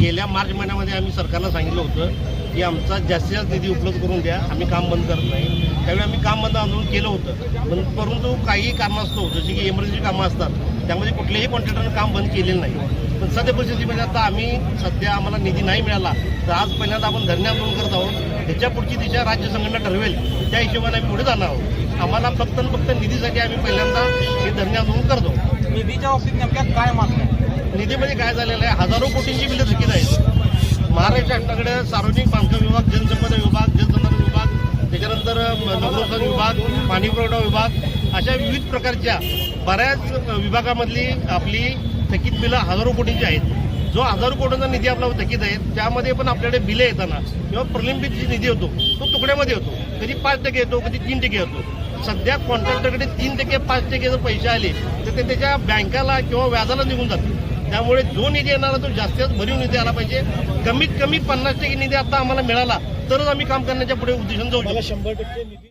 गेल्या मार्च महिन्यामध्ये आम्ही सरकारला सांगितलं होतं की आमचा जास्तीत जास्त निधी उपलब्ध करून द्या आम्ही काम बंद करत नाही. त्यावेळी आम्ही काम बंद आंदोलन केलं होतं. पण परंतु काही कारणास्तव जशी की इमर्जन्सी कामं असतात त्यामध्ये कुठल्याही कॉन्ट्रॅक्टरनं काम बंद केलेलं नाही. पण सध्या परिस्थितीमध्ये म्हणजे आता आम्ही सध्या आम्हाला निधी नाही मिळाला तर आज पहिल्यांदा आपण धरणे आंदोलन करत आहोत. ह्याच्या पुढची दिशा राज्य संघटना ठरवेल. त्या हिशोबाने आम्ही पुढे जाणार आहोत. आम्हाला फक्त फक्त निधीसाठी आम्ही पहिल्यांदा हे धरणे आंदोलन करतो निधीच्या बाबतीत नेमक्या काय मागण्या निधीमध्ये काय झालेलं आहे? हजारो कोटींची बिलं थकीत आहेत. महाराष्ट्र शासनाकडे सार्वजनिक बांधकाम विभाग जलसंपदा विभाग जलसंधारण विभाग त्याच्यानंतर नगरोत्थान विभाग पाणीपुरवठा विभाग अशा विविध प्रकारच्या बऱ्याच विभागामधली आपली थकीत बिलं हजारो कोटींची आहेत. जो हजारो कोटींचा निधी आपला थकीत आहे त्यामध्ये पण आपल्याकडे बिले येताना किंवा प्रलंबित जी निधी होतो तो तुकड्यामध्ये होतो कधी पाच टक्के येतो कधी तीन टक्के येतो. सध्या कॉन्ट्रॅक्टरकडे तीन टक्के पाच टक्के जर पैसे आले तर ते त्याच्या बँकाला किंवा व्याजाला निघून जाते त्यामुळे जो निधी येणारा तो जास्तीत भरीव निधी आला पाहिजे. कमीत कमी पन्नास टक्के निधी आता आम्हाला मिळाला तरच आम्ही काम करण्याच्या पुढे उद्देशून जाऊ शकतो. शंभर टक्के निधी